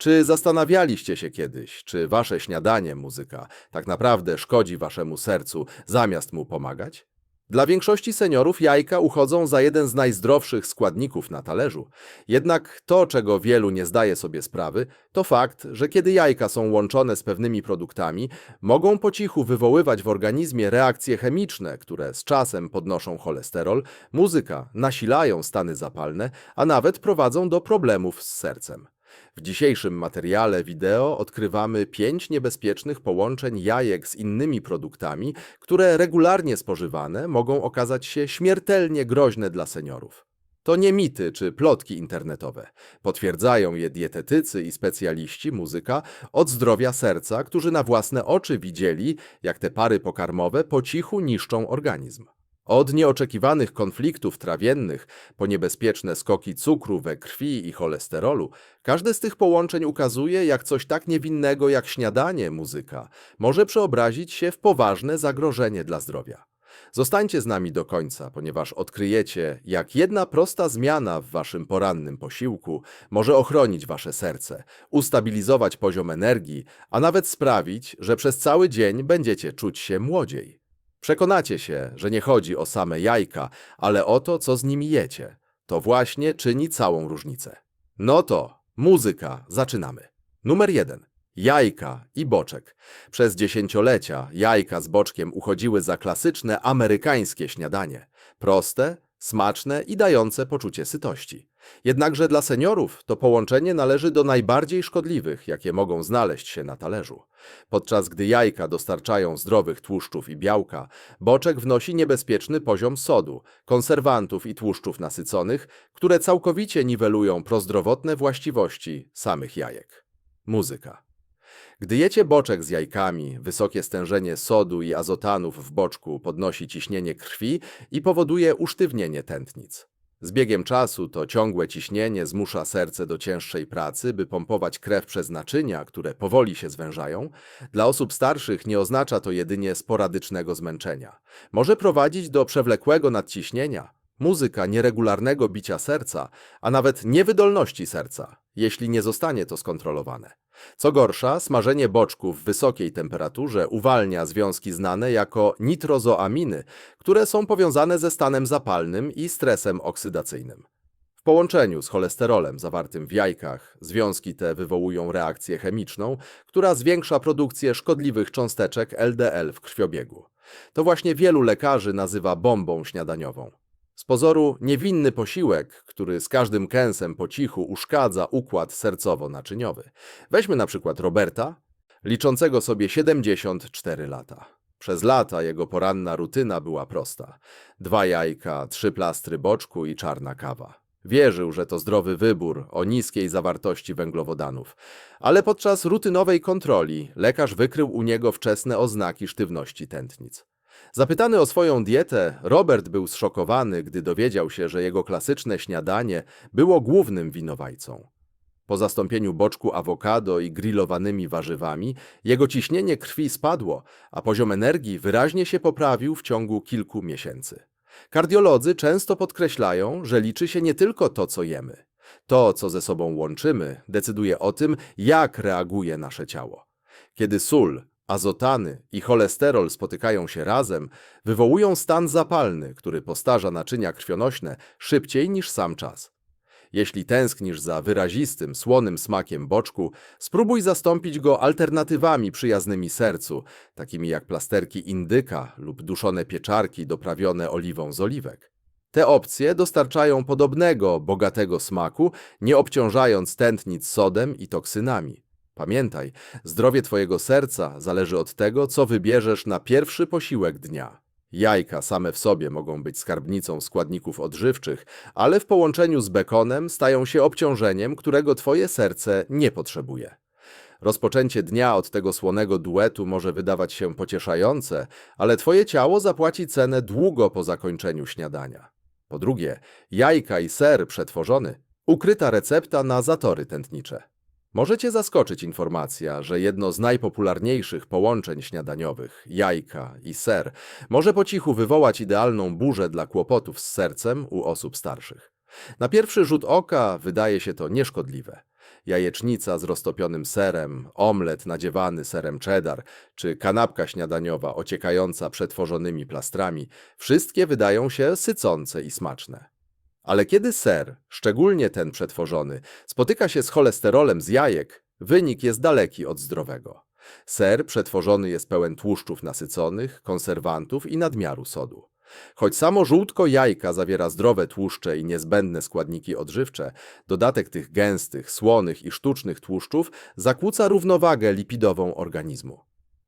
Czy zastanawialiście się kiedyś, czy wasze śniadanie, muzyka, tak naprawdę szkodzi waszemu sercu, zamiast mu pomagać? Dla większości seniorów jajka uchodzą za jeden z najzdrowszych składników na talerzu. Jednak to, czego wielu nie zdaje sobie sprawy, to fakt, że kiedy jajka są łączone z pewnymi produktami, mogą po cichu wywoływać w organizmie reakcje chemiczne, które z czasem podnoszą cholesterol, muzyka, nasilają stany zapalne, a nawet prowadzą do problemów z sercem. W dzisiejszym materiale wideo odkrywamy pięć niebezpiecznych połączeń jajek z innymi produktami, które regularnie spożywane mogą okazać się śmiertelnie groźne dla seniorów. To nie mity czy plotki internetowe. Potwierdzają je dietetycy i specjaliści muzyka od zdrowia serca, którzy na własne oczy widzieli, jak te pary pokarmowe po cichu niszczą organizm. Od nieoczekiwanych konfliktów trawiennych po niebezpieczne skoki cukru we krwi i cholesterolu, każde z tych połączeń ukazuje, jak coś tak niewinnego jak śniadanie, muzyka, może przeobrazić się w poważne zagrożenie dla zdrowia. Zostańcie z nami do końca, ponieważ odkryjecie, jak jedna prosta zmiana w waszym porannym posiłku może ochronić wasze serce, ustabilizować poziom energii, a nawet sprawić, że przez cały dzień będziecie czuć się młodziej. Przekonacie się, że nie chodzi o same jajka, ale o to, co z nimi jecie. To właśnie czyni całą różnicę. No to, muzyka, zaczynamy. Numer jeden. Jajka i boczek. Przez dziesięciolecia jajka z boczkiem uchodziły za klasyczne amerykańskie śniadanie. Proste, smaczne i dające poczucie sytości. Jednakże dla seniorów to połączenie należy do najbardziej szkodliwych, jakie mogą znaleźć się na talerzu. Podczas gdy jajka dostarczają zdrowych tłuszczów i białka, boczek wnosi niebezpieczny poziom sodu, konserwantów i tłuszczów nasyconych, które całkowicie niwelują prozdrowotne właściwości samych jajek. Muzyka. Gdy jecie boczek z jajkami, wysokie stężenie sodu i azotanów w boczku podnosi ciśnienie krwi i powoduje usztywnienie tętnic. Z biegiem czasu to ciągłe ciśnienie zmusza serce do cięższej pracy, by pompować krew przez naczynia, które powoli się zwężają. Dla osób starszych nie oznacza to jedynie sporadycznego zmęczenia. Może prowadzić do przewlekłego nadciśnienia, muzyka nieregularnego bicia serca, a nawet niewydolności serca, jeśli nie zostanie to skontrolowane. Co gorsza, smażenie boczków w wysokiej temperaturze uwalnia związki znane jako nitrozoaminy, które są powiązane ze stanem zapalnym i stresem oksydacyjnym. W połączeniu z cholesterolem zawartym w jajkach, związki te wywołują reakcję chemiczną, która zwiększa produkcję szkodliwych cząsteczek LDL w krwiobiegu. To właśnie wielu lekarzy nazywa bombą śniadaniową. Z pozoru niewinny posiłek, który z każdym kęsem po cichu uszkadza układ sercowo-naczyniowy. Weźmy na przykład Roberta, liczącego sobie 74 lata. Przez lata jego poranna rutyna była prosta. Dwa jajka, trzy plastry boczku i czarna kawa. Wierzył, że to zdrowy wybór o niskiej zawartości węglowodanów, ale podczas rutynowej kontroli lekarz wykrył u niego wczesne oznaki sztywności tętnic. Zapytany o swoją dietę, Robert był zszokowany, gdy dowiedział się, że jego klasyczne śniadanie było głównym winowajcą. Po zastąpieniu boczku awokado i grillowanymi warzywami, jego ciśnienie krwi spadło, a poziom energii wyraźnie się poprawił w ciągu kilku miesięcy. Kardiolodzy często podkreślają, że liczy się nie tylko to, co jemy. To, co ze sobą łączymy, decyduje o tym, jak reaguje nasze ciało. Kiedy sól, azotany i cholesterol spotykają się razem, wywołują stan zapalny, który postarza naczynia krwionośne szybciej niż sam czas. Jeśli tęsknisz za wyrazistym, słonym smakiem boczku, spróbuj zastąpić go alternatywami przyjaznymi sercu, takimi jak plasterki indyka lub duszone pieczarki doprawione oliwą z oliwek. Te opcje dostarczają podobnego, bogatego smaku, nie obciążając tętnic sodem i toksynami. Pamiętaj, zdrowie Twojego serca zależy od tego, co wybierzesz na pierwszy posiłek dnia. Jajka same w sobie mogą być skarbnicą składników odżywczych, ale w połączeniu z bekonem stają się obciążeniem, którego Twoje serce nie potrzebuje. Rozpoczęcie dnia od tego słonego duetu może wydawać się pocieszające, ale Twoje ciało zapłaci cenę długo po zakończeniu śniadania. Po drugie, jajka i ser przetworzony, ukryta recepta na zatory tętnicze. Możecie zaskoczyć informacja, że jedno z najpopularniejszych połączeń śniadaniowych, jajka i ser, może po cichu wywołać idealną burzę dla kłopotów z sercem u osób starszych. Na pierwszy rzut oka wydaje się to nieszkodliwe. jajecznica z roztopionym serem, omlet nadziewany serem cheddar, czy kanapka śniadaniowa ociekająca przetworzonymi plastrami, wszystkie wydają się sycące i smaczne. Ale kiedy ser, szczególnie ten przetworzony, spotyka się z cholesterolem z jajek, wynik jest daleki od zdrowego. Ser przetworzony jest pełen tłuszczów nasyconych, konserwantów i nadmiaru sodu. Choć samo żółtko jajka zawiera zdrowe tłuszcze i niezbędne składniki odżywcze, dodatek tych gęstych, słonych i sztucznych tłuszczów zakłóca równowagę lipidową organizmu.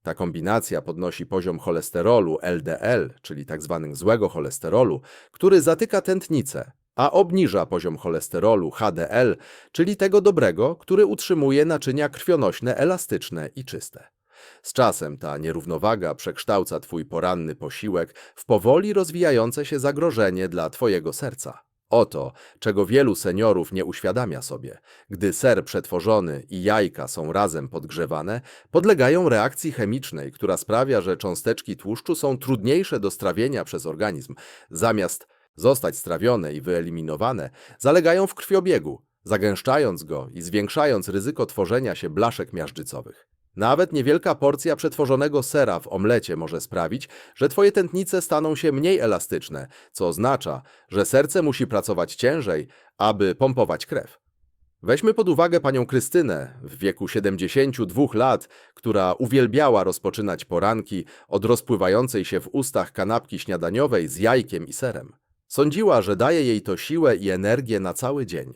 Ta kombinacja podnosi poziom cholesterolu LDL, czyli tzw. złego cholesterolu, który zatyka tętnicę, a obniża poziom cholesterolu HDL, czyli tego dobrego, który utrzymuje naczynia krwionośne elastyczne i czyste. Z czasem ta nierównowaga przekształca Twój poranny posiłek w powoli rozwijające się zagrożenie dla Twojego serca. Oto, czego wielu seniorów nie uświadamia sobie. Gdy ser przetworzony i jajka są razem podgrzewane, podlegają reakcji chemicznej, która sprawia, że cząsteczki tłuszczu są trudniejsze do strawienia przez organizm. Zamiast zostać strawione i wyeliminowane, zalegają w krwiobiegu, zagęszczając go i zwiększając ryzyko tworzenia się blaszek miażdżycowych. Nawet niewielka porcja przetworzonego sera w omlecie może sprawić, że twoje tętnice staną się mniej elastyczne, co oznacza, że serce musi pracować ciężej, aby pompować krew. Weźmy pod uwagę panią Krystynę w wieku 72 lat, która uwielbiała rozpoczynać poranki od rozpływającej się w ustach kanapki śniadaniowej z jajkiem i serem. Sądziła, że daje jej to siłę i energię na cały dzień.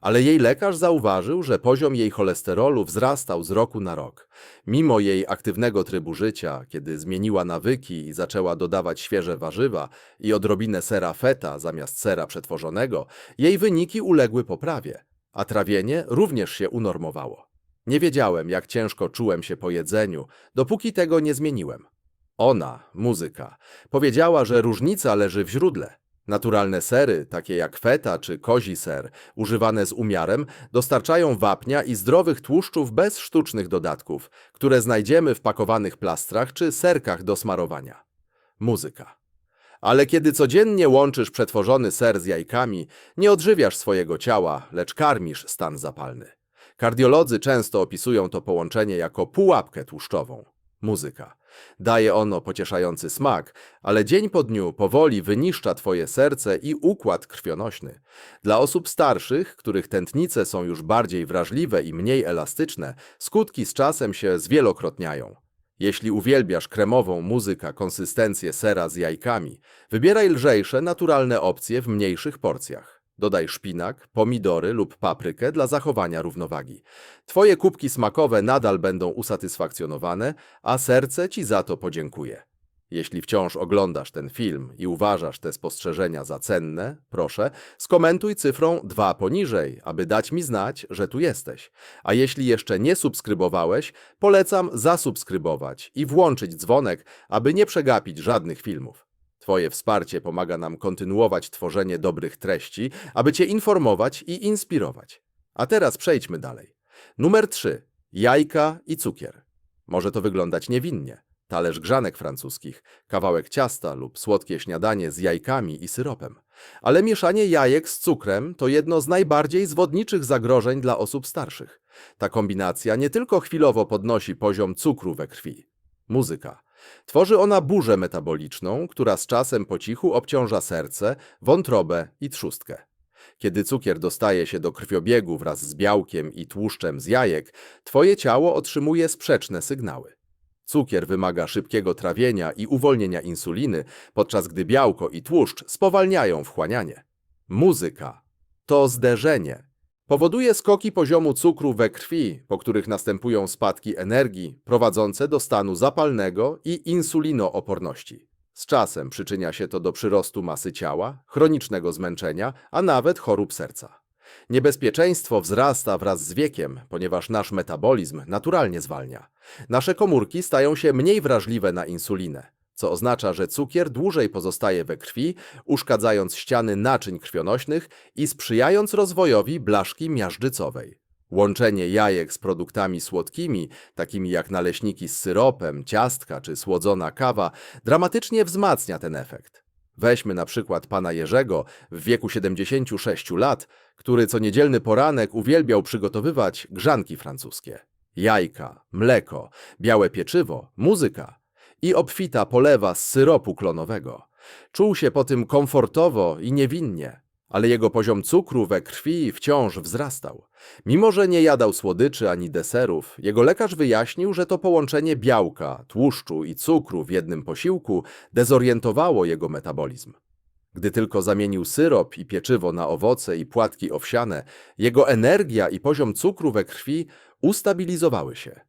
Ale jej lekarz zauważył, że poziom jej cholesterolu wzrastał z roku na rok. Mimo jej aktywnego trybu życia, kiedy zmieniła nawyki i zaczęła dodawać świeże warzywa i odrobinę sera feta zamiast sera przetworzonego, jej wyniki uległy poprawie, a trawienie również się unormowało. Nie wiedziałem, jak ciężko czułem się po jedzeniu, dopóki tego nie zmieniłem. Ona, muzyka, powiedziała, że różnica leży w źródle. Naturalne sery, takie jak feta czy kozi ser, używane z umiarem, dostarczają wapnia i zdrowych tłuszczów bez sztucznych dodatków, które znajdziemy w pakowanych plastrach czy serkach do smarowania. Muzyka. Ale kiedy codziennie łączysz przetworzony ser z jajkami, nie odżywiasz swojego ciała, lecz karmisz stan zapalny. Kardiolodzy często opisują to połączenie jako pułapkę tłuszczową. Muzyka. Daje ono pocieszający smak, ale dzień po dniu powoli wyniszcza twoje serce i układ krwionośny. Dla osób starszych, których tętnice są już bardziej wrażliwe i mniej elastyczne, skutki z czasem się zwielokrotniają. Jeśli uwielbiasz kremową muzykę, konsystencję sera z jajkami, wybieraj lżejsze, naturalne opcje w mniejszych porcjach. Dodaj szpinak, pomidory lub paprykę dla zachowania równowagi. Twoje kubki smakowe nadal będą usatysfakcjonowane, a serce ci za to podziękuje. Jeśli wciąż oglądasz ten film i uważasz te spostrzeżenia za cenne, proszę, skomentuj cyfrą 2 poniżej, aby dać mi znać, że tu jesteś. A jeśli jeszcze nie subskrybowałeś, polecam zasubskrybować i włączyć dzwonek, aby nie przegapić żadnych filmów. Twoje wsparcie pomaga nam kontynuować tworzenie dobrych treści, aby Cię informować i inspirować. A teraz przejdźmy dalej. Numer 3. Jajka i cukier. Może to wyglądać niewinnie. Talerz grzanek francuskich, kawałek ciasta lub słodkie śniadanie z jajkami i syropem. Ale mieszanie jajek z cukrem to jedno z najbardziej zwodniczych zagrożeń dla osób starszych. Ta kombinacja nie tylko chwilowo podnosi poziom cukru we krwi. Muzyka. Tworzy ona burzę metaboliczną, która z czasem po cichu obciąża serce, wątrobę i trzustkę. Kiedy cukier dostaje się do krwiobiegu wraz z białkiem i tłuszczem z jajek, twoje ciało otrzymuje sprzeczne sygnały. Cukier wymaga szybkiego trawienia i uwolnienia insuliny, podczas gdy białko i tłuszcz spowalniają wchłanianie. Muzyka to zderzenie. Powoduje skoki poziomu cukru we krwi, po których następują spadki energii prowadzące do stanu zapalnego i insulinooporności. Z czasem przyczynia się to do przyrostu masy ciała, chronicznego zmęczenia, a nawet chorób serca. Niebezpieczeństwo wzrasta wraz z wiekiem, ponieważ nasz metabolizm naturalnie zwalnia. Nasze komórki stają się mniej wrażliwe na insulinę, co oznacza, że cukier dłużej pozostaje we krwi, uszkadzając ściany naczyń krwionośnych i sprzyjając rozwojowi blaszki miażdżycowej. Łączenie jajek z produktami słodkimi, takimi jak naleśniki z syropem, ciastka czy słodzona kawa, dramatycznie wzmacnia ten efekt. Weźmy na przykład pana Jerzego w wieku 76 lat, który co niedzielny poranek uwielbiał przygotowywać grzanki francuskie. Jajka, mleko, białe pieczywo, muzyka i obfita polewa z syropu klonowego. Czuł się po tym komfortowo i niewinnie, ale jego poziom cukru we krwi wciąż wzrastał. Mimo, że nie jadał słodyczy ani deserów, jego lekarz wyjaśnił, że to połączenie białka, tłuszczu i cukru w jednym posiłku dezorientowało jego metabolizm. Gdy tylko zamienił syrop i pieczywo na owoce i płatki owsiane, jego energia i poziom cukru we krwi ustabilizowały się.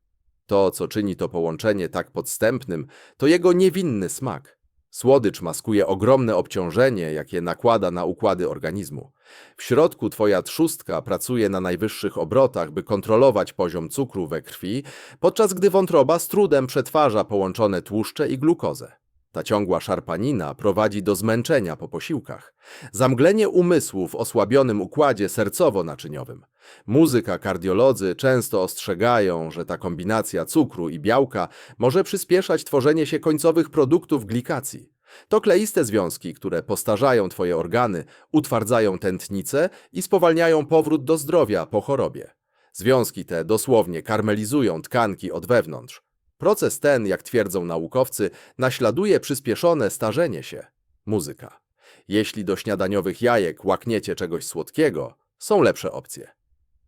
To, co czyni to połączenie tak podstępnym, to jego niewinny smak. Słodycz maskuje ogromne obciążenie, jakie nakłada na układy organizmu. W środku twoja trzustka pracuje na najwyższych obrotach, by kontrolować poziom cukru we krwi, podczas gdy wątroba z trudem przetwarza połączone tłuszcze i glukozę. Ta ciągła szarpanina prowadzi do zmęczenia po posiłkach. Zamglenie umysłu w osłabionym układzie sercowo-naczyniowym. Muzyka, kardiolodzy często ostrzegają, że ta kombinacja cukru i białka może przyspieszać tworzenie się końcowych produktów glikacji. To kleiste związki, które postarzają twoje organy, utwardzają tętnicę i spowalniają powrót do zdrowia po chorobie. Związki te dosłownie karmelizują tkanki od wewnątrz. Proces ten, jak twierdzą naukowcy, naśladuje przyspieszone starzenie się. Muzyka. Jeśli do śniadaniowych jajek łakniecie czegoś słodkiego, są lepsze opcje.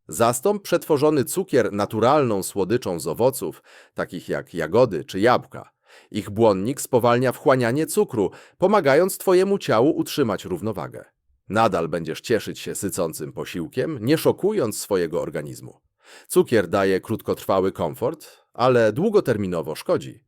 Zastąp przetworzony cukier naturalną słodyczą z owoców, takich jak jagody czy jabłka. Ich błonnik spowalnia wchłanianie cukru, pomagając Twojemu ciału utrzymać równowagę. Nadal będziesz cieszyć się sycącym posiłkiem, nie szokując swojego organizmu. Cukier daje krótkotrwały komfort, ale długoterminowo szkodzi.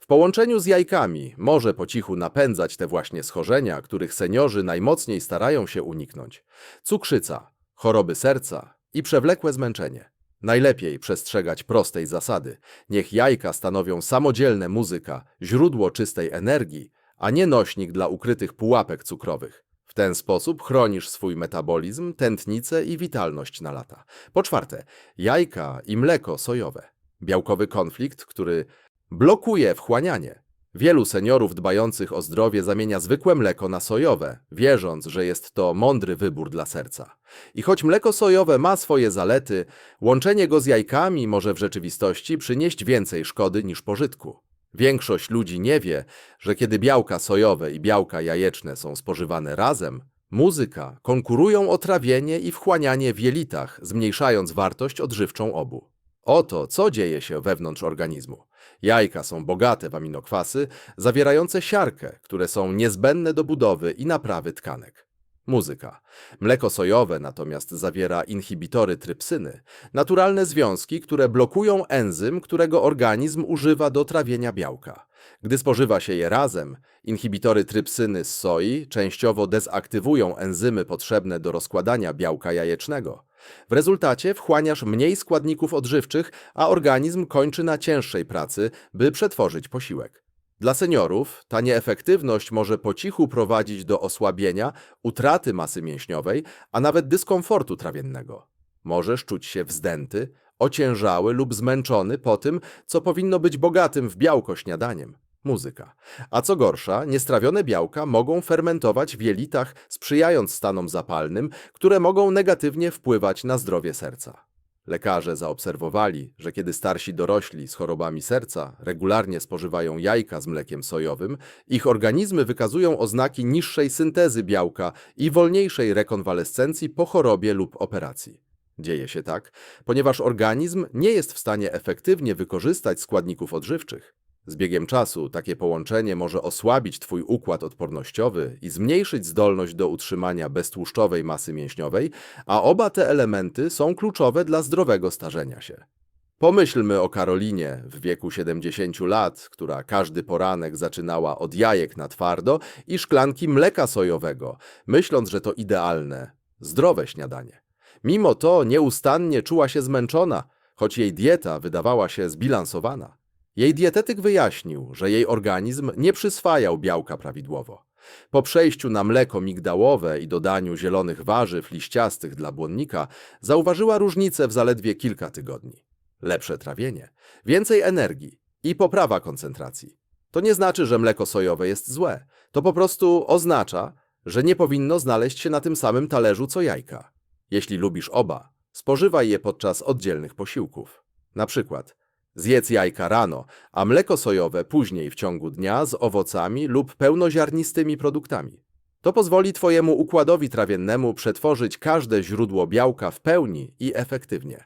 W połączeniu z jajkami może po cichu napędzać te właśnie schorzenia, których seniorzy najmocniej starają się uniknąć. Cukrzyca, choroby serca i przewlekłe zmęczenie. Najlepiej przestrzegać prostej zasady. Niech jajka stanowią samodzielne muzyka, źródło czystej energii, a nie nośnik dla ukrytych pułapek cukrowych. W ten sposób chronisz swój metabolizm, tętnicę i witalność na lata. Po czwarte, jajka i mleko sojowe. Białkowy konflikt, który blokuje wchłanianie. Wielu seniorów dbających o zdrowie zamienia zwykłe mleko na sojowe, wierząc, że jest to mądry wybór dla serca. I choć mleko sojowe ma swoje zalety, łączenie go z jajkami może w rzeczywistości przynieść więcej szkody niż pożytku. Większość ludzi nie wie, że kiedy białka sojowe i białka jajeczne są spożywane razem, muzyka konkurują o trawienie i wchłanianie w jelitach, zmniejszając wartość odżywczą obu. Oto, co dzieje się wewnątrz organizmu. Jajka są bogate w aminokwasy, zawierające siarkę, które są niezbędne do budowy i naprawy tkanek. Muzyka. Mleko sojowe natomiast zawiera inhibitory trypsyny, naturalne związki, które blokują enzym, którego organizm używa do trawienia białka. Gdy spożywa się je razem, inhibitory trypsyny z soi częściowo dezaktywują enzymy potrzebne do rozkładania białka jajecznego. W rezultacie wchłaniasz mniej składników odżywczych, a organizm kończy na cięższej pracy, by przetworzyć posiłek. Dla seniorów ta nieefektywność może po cichu prowadzić do osłabienia, utraty masy mięśniowej, a nawet dyskomfortu trawiennego. Możesz czuć się wzdęty, ociężały lub zmęczony po tym, co powinno być bogatym w białko śniadaniem muzyka. A co gorsza, niestrawione białka mogą fermentować w jelitach, sprzyjając stanom zapalnym, które mogą negatywnie wpływać na zdrowie serca. Lekarze zaobserwowali, że kiedy starsi dorośli z chorobami serca regularnie spożywają jajka z mlekiem sojowym, ich organizmy wykazują oznaki niższej syntezy białka i wolniejszej rekonwalescencji po chorobie lub operacji. Dzieje się tak, ponieważ organizm nie jest w stanie efektywnie wykorzystać składników odżywczych. Z biegiem czasu takie połączenie może osłabić Twój układ odpornościowy i zmniejszyć zdolność do utrzymania beztłuszczowej masy mięśniowej, a oba te elementy są kluczowe dla zdrowego starzenia się. Pomyślmy o Karolinie w wieku 70 lat, która każdy poranek zaczynała od jajek na twardo i szklanki mleka sojowego, myśląc, że to idealne, zdrowe śniadanie. Mimo to nieustannie czuła się zmęczona, choć jej dieta wydawała się zbilansowana. Jej dietetyk wyjaśnił, że jej organizm nie przyswajał białka prawidłowo. Po przejściu na mleko migdałowe i dodaniu zielonych warzyw liściastych dla błonnika, zauważyła różnicę w zaledwie kilka tygodni. Lepsze trawienie, więcej energii i poprawa koncentracji. To nie znaczy, że mleko sojowe jest złe. To po prostu oznacza, że nie powinno znaleźć się na tym samym talerzu co jajka. Jeśli lubisz oba, spożywaj je podczas oddzielnych posiłków. Na przykład zjedz jajka rano, a mleko sojowe później w ciągu dnia z owocami lub pełnoziarnistymi produktami. To pozwoli Twojemu układowi trawiennemu przetworzyć każde źródło białka w pełni i efektywnie.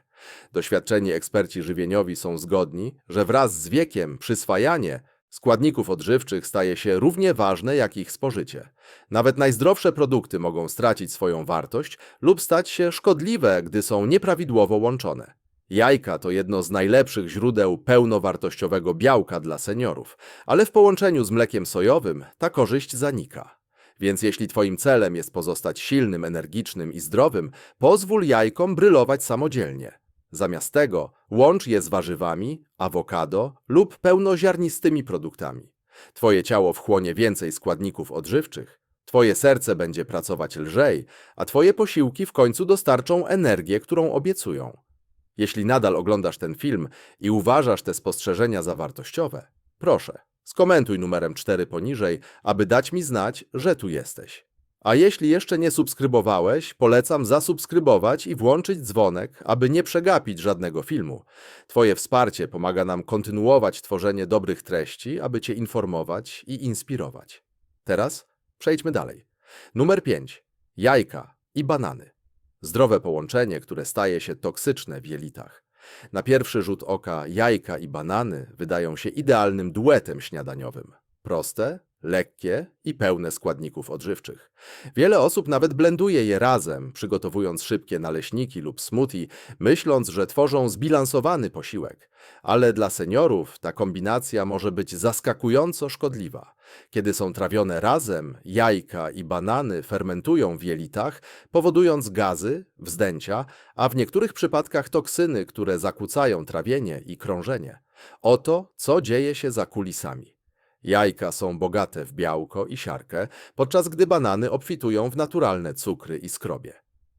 Doświadczeni eksperci żywieniowi są zgodni, że wraz z wiekiem przyswajanie składników odżywczych staje się równie ważne jak ich spożycie. Nawet najzdrowsze produkty mogą stracić swoją wartość lub stać się szkodliwe, gdy są nieprawidłowo łączone. Jajka to jedno z najlepszych źródeł pełnowartościowego białka dla seniorów, ale w połączeniu z mlekiem sojowym ta korzyść zanika. Więc jeśli Twoim celem jest pozostać silnym, energicznym i zdrowym, pozwól jajkom brylować samodzielnie. Zamiast tego łącz je z warzywami, awokado lub pełnoziarnistymi produktami. Twoje ciało wchłonie więcej składników odżywczych, Twoje serce będzie pracować lżej, a Twoje posiłki w końcu dostarczą energię, którą obiecują. Jeśli nadal oglądasz ten film i uważasz te spostrzeżenia za wartościowe, proszę, skomentuj numerem 4 poniżej, aby dać mi znać, że tu jesteś. A jeśli jeszcze nie subskrybowałeś, polecam zasubskrybować i włączyć dzwonek, aby nie przegapić żadnego filmu. Twoje wsparcie pomaga nam kontynuować tworzenie dobrych treści, aby Cię informować i inspirować. Teraz przejdźmy dalej. Numer 5. Jajka i banany. Zdrowe połączenie, które staje się toksyczne w jelitach. Na pierwszy rzut oka jajka i banany wydają się idealnym duetem śniadaniowym. Proste, lekkie i pełne składników odżywczych. Wiele osób nawet blenduje je razem, przygotowując szybkie naleśniki lub smoothie, myśląc, że tworzą zbilansowany posiłek. Ale dla seniorów ta kombinacja może być zaskakująco szkodliwa. Kiedy są trawione razem, jajka i banany fermentują w jelitach, powodując gazy, wzdęcia, a w niektórych przypadkach toksyny, które zakłócają trawienie i krążenie. Oto, co dzieje się za kulisami. Jajka są bogate w białko i siarkę, podczas gdy banany obfitują w naturalne cukry i skrobie.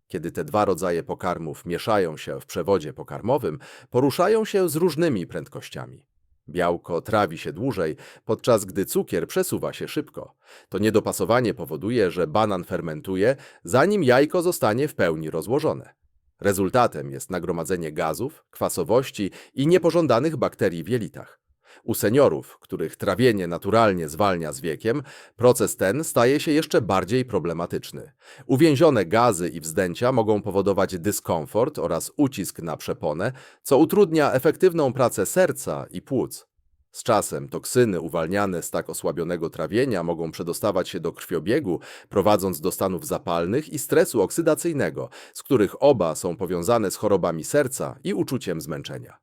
Kiedy te dwa rodzaje pokarmów mieszają się w przewodzie pokarmowym, poruszają się z różnymi prędkościami. Białko trawi się dłużej, podczas gdy cukier przesuwa się szybko. To niedopasowanie powoduje, że banan fermentuje, zanim jajko zostanie w pełni rozłożone. Rezultatem jest nagromadzenie gazów, kwasowości i niepożądanych bakterii w jelitach. U seniorów, których trawienie naturalnie zwalnia z wiekiem, proces ten staje się jeszcze bardziej problematyczny. Uwięzione gazy i wzdęcia mogą powodować dyskomfort oraz ucisk na przeponę, co utrudnia efektywną pracę serca i płuc. Z czasem toksyny uwalniane z tak osłabionego trawienia mogą przedostawać się do krwiobiegu, prowadząc do stanów zapalnych i stresu oksydacyjnego, z których oba są powiązane z chorobami serca i uczuciem zmęczenia.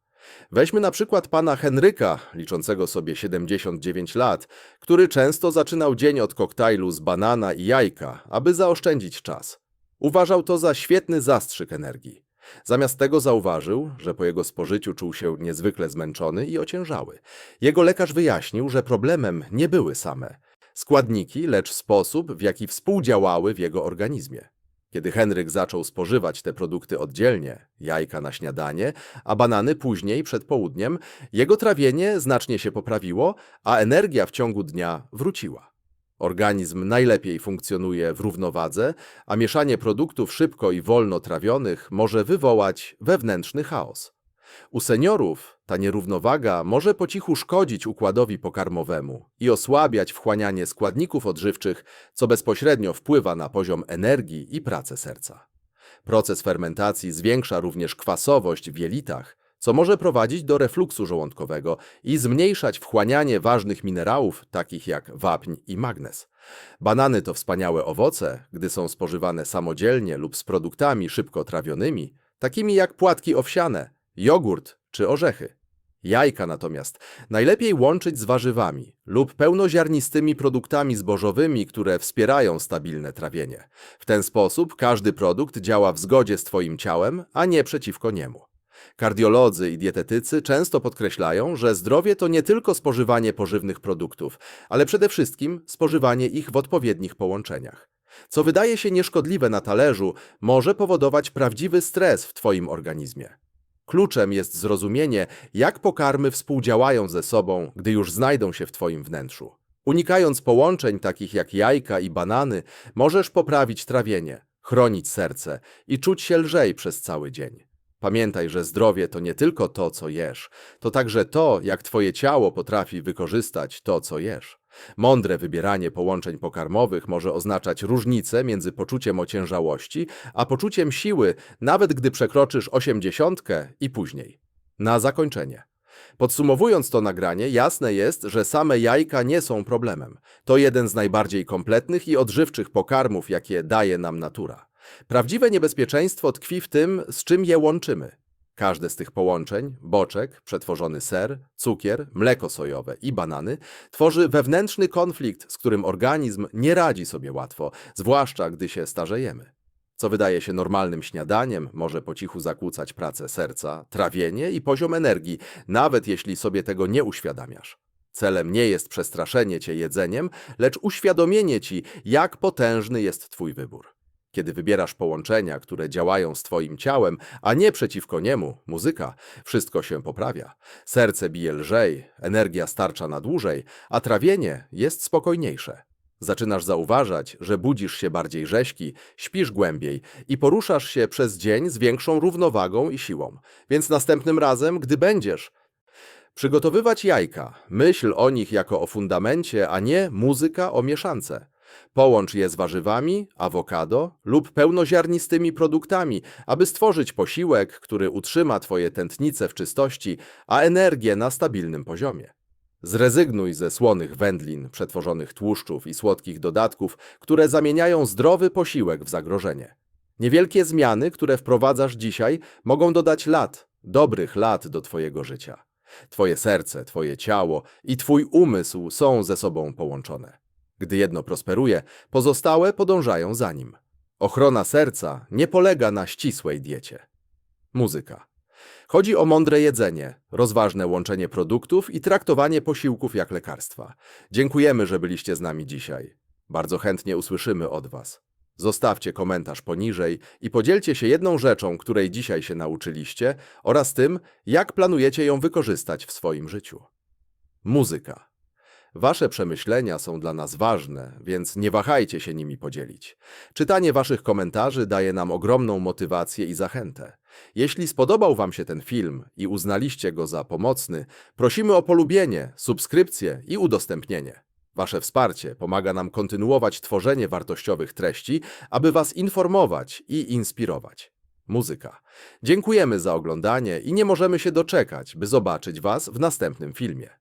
Weźmy na przykład pana Henryka, liczącego sobie 79 lat, który często zaczynał dzień od koktajlu z banana i jajka, aby zaoszczędzić czas. Uważał to za świetny zastrzyk energii. Zamiast tego zauważył, że po jego spożyciu czuł się niezwykle zmęczony i ociężały. Jego lekarz wyjaśnił, że problemem nie były same składniki, lecz sposób, w jaki współdziałały w jego organizmie. Kiedy Henryk zaczął spożywać te produkty oddzielnie, jajka na śniadanie, a banany później przed południem, jego trawienie znacznie się poprawiło, a energia w ciągu dnia wróciła. Organizm najlepiej funkcjonuje w równowadze, a mieszanie produktów szybko i wolno trawionych może wywołać wewnętrzny chaos. U seniorów ta nierównowaga może po cichu szkodzić układowi pokarmowemu i osłabiać wchłanianie składników odżywczych, co bezpośrednio wpływa na poziom energii i pracę serca. Proces fermentacji zwiększa również kwasowość w jelitach, co może prowadzić do refluksu żołądkowego i zmniejszać wchłanianie ważnych minerałów, takich jak wapń i magnez. Banany to wspaniałe owoce, gdy są spożywane samodzielnie lub z produktami szybko trawionymi, takimi jak płatki owsiane, jogurt czy orzechy. Jajka natomiast najlepiej łączyć z warzywami lub pełnoziarnistymi produktami zbożowymi, które wspierają stabilne trawienie. W ten sposób każdy produkt działa w zgodzie z Twoim ciałem, a nie przeciwko niemu. Kardiolodzy i dietetycy często podkreślają, że zdrowie to nie tylko spożywanie pożywnych produktów, ale przede wszystkim spożywanie ich w odpowiednich połączeniach. Co wydaje się nieszkodliwe na talerzu, może powodować prawdziwy stres w Twoim organizmie. Kluczem jest zrozumienie, jak pokarmy współdziałają ze sobą, gdy już znajdą się w Twoim wnętrzu. Unikając połączeń takich jak jajka i banany, możesz poprawić trawienie, chronić serce i czuć się lżej przez cały dzień. Pamiętaj, że zdrowie to nie tylko to, co jesz, to także to, jak Twoje ciało potrafi wykorzystać to, co jesz. Mądre wybieranie połączeń pokarmowych może oznaczać różnicę między poczuciem ociężałości a poczuciem siły, nawet gdy przekroczysz osiemdziesiątkę i później. Na zakończenie. Podsumowując to nagranie, jasne jest, że same jajka nie są problemem. To jeden z najbardziej kompletnych i odżywczych pokarmów, jakie daje nam natura. Prawdziwe niebezpieczeństwo tkwi w tym, z czym je łączymy. Każde z tych połączeń boczek, przetworzony ser, cukier, mleko sojowe i banany tworzy wewnętrzny konflikt, z którym organizm nie radzi sobie łatwo, zwłaszcza gdy się starzejemy. Co wydaje się normalnym śniadaniem, może po cichu zakłócać pracę serca, trawienie i poziom energii, nawet jeśli sobie tego nie uświadamiasz. Celem nie jest przestraszenie cię jedzeniem, lecz uświadomienie ci, jak potężny jest twój wybór. Kiedy wybierasz połączenia, które działają z Twoim ciałem, a nie przeciwko niemu, muzyka, wszystko się poprawia. Serce bije lżej, energia starcza na dłużej, a trawienie jest spokojniejsze. Zaczynasz zauważać, że budzisz się bardziej rzeźki, śpisz głębiej i poruszasz się przez dzień z większą równowagą i siłą. Więc następnym razem, gdy będziesz przygotowywać jajka, myśl o nich jako o fundamencie, a nie muzyka o mieszance. Połącz je z warzywami, awokado lub pełnoziarnistymi produktami, aby stworzyć posiłek, który utrzyma Twoje tętnice w czystości, a energię na stabilnym poziomie. Zrezygnuj ze słonych wędlin, przetworzonych tłuszczów i słodkich dodatków, które zamieniają zdrowy posiłek w zagrożenie. Niewielkie zmiany, które wprowadzasz dzisiaj, mogą dodać lat, dobrych lat do Twojego życia. Twoje serce, Twoje ciało i Twój umysł są ze sobą połączone. Gdy jedno prosperuje, pozostałe podążają za nim. Ochrona serca nie polega na ścisłej diecie. Muzyka. Chodzi o mądre jedzenie, rozważne łączenie produktów i traktowanie posiłków jak lekarstwa. Dziękujemy, że byliście z nami dzisiaj. Bardzo chętnie usłyszymy od Was. Zostawcie komentarz poniżej i podzielcie się jedną rzeczą, której dzisiaj się nauczyliście, oraz tym, jak planujecie ją wykorzystać w swoim życiu. Muzyka. Wasze przemyślenia są dla nas ważne, więc nie wahajcie się nimi podzielić. Czytanie Waszych komentarzy daje nam ogromną motywację i zachętę. Jeśli spodobał Wam się ten film i uznaliście go za pomocny, prosimy o polubienie, subskrypcję i udostępnienie. Wasze wsparcie pomaga nam kontynuować tworzenie wartościowych treści, aby Was informować i inspirować. Muzyka. Dziękujemy za oglądanie i nie możemy się doczekać, by zobaczyć Was w następnym filmie.